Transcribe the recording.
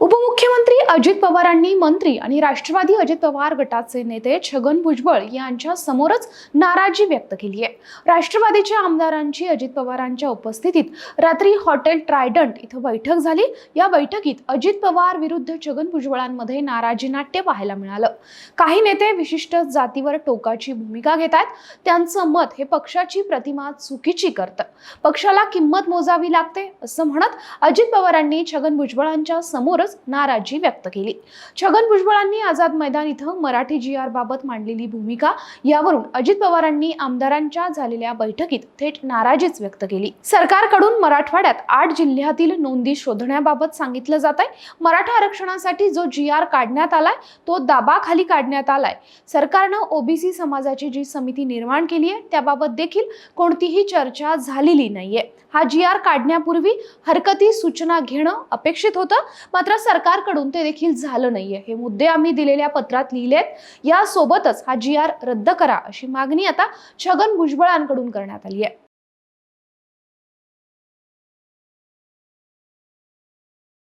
ഉപമുഖ്യമന്ത്രി मुख्यमंत्री अजित पवारांनी मंत्री आणि राष्ट्रवादी अजित पवार गटाचे नेते छगन भुजबळ यांच्या समोरच नाराजी व्यक्त केली आहे. राष्ट्रवादीच्या आमदारांची अजित पवारांच्या उपस्थितीत रात्री हॉटेल ट्रायडंट इथं बैठक झाली. या बैठकीत अजित पवार विरुद्ध छगन भुजबळांमध्ये नाराजी नाट्य पाहायला मिळालं. काही नेते विशिष्ट जातीवर टोकाची भूमिका घेत आहेत त्यांचं मत हे पक्षाची प्रतिमा चुकीची करतं. पक्षाला किंमत मोजावी लागते असं म्हणत अजित पवारांनी छगन भुजबळांच्या समोरच नाराजी व्यक्त केली. छगन भुजबळांनी आझाद मैदान इथं मराठी जी आर बाबत मांडलेली भूमिका यावरून अजित पवारांनी आमदारांच्या झालेल्या बैठकीत थेट नाराजीच व्यक्त केली. सरकारकडून मराठवाड्यात आठ जिल्ह्यातील नोंदी शोधण्याबाबत सांगितलं जात आहे मराठा आरक्षणासाठी जो जी आर काढण्यात आलाय तो दाबाखाली काढण्यात आलाय. सरकारनं ओबीसी समाजाची जी समिती निर्माण केली आहे त्याबाबत देखील कोणतीही चर्चा झालेली नाहीये. हा जी आर काढण्यापूर्वी हरकती सूचना घेणं अपेक्षित होतं. मात्र सरकारकडून ते देखील झालं नाहीये. हे मुद्दे आम्ही दिलेल्या पत्रात लिहिलेत. यासोबतच हा जी आर रद्द करा अशी मागणी आता छगन भुजबळांकडून करण्यात आली आहे.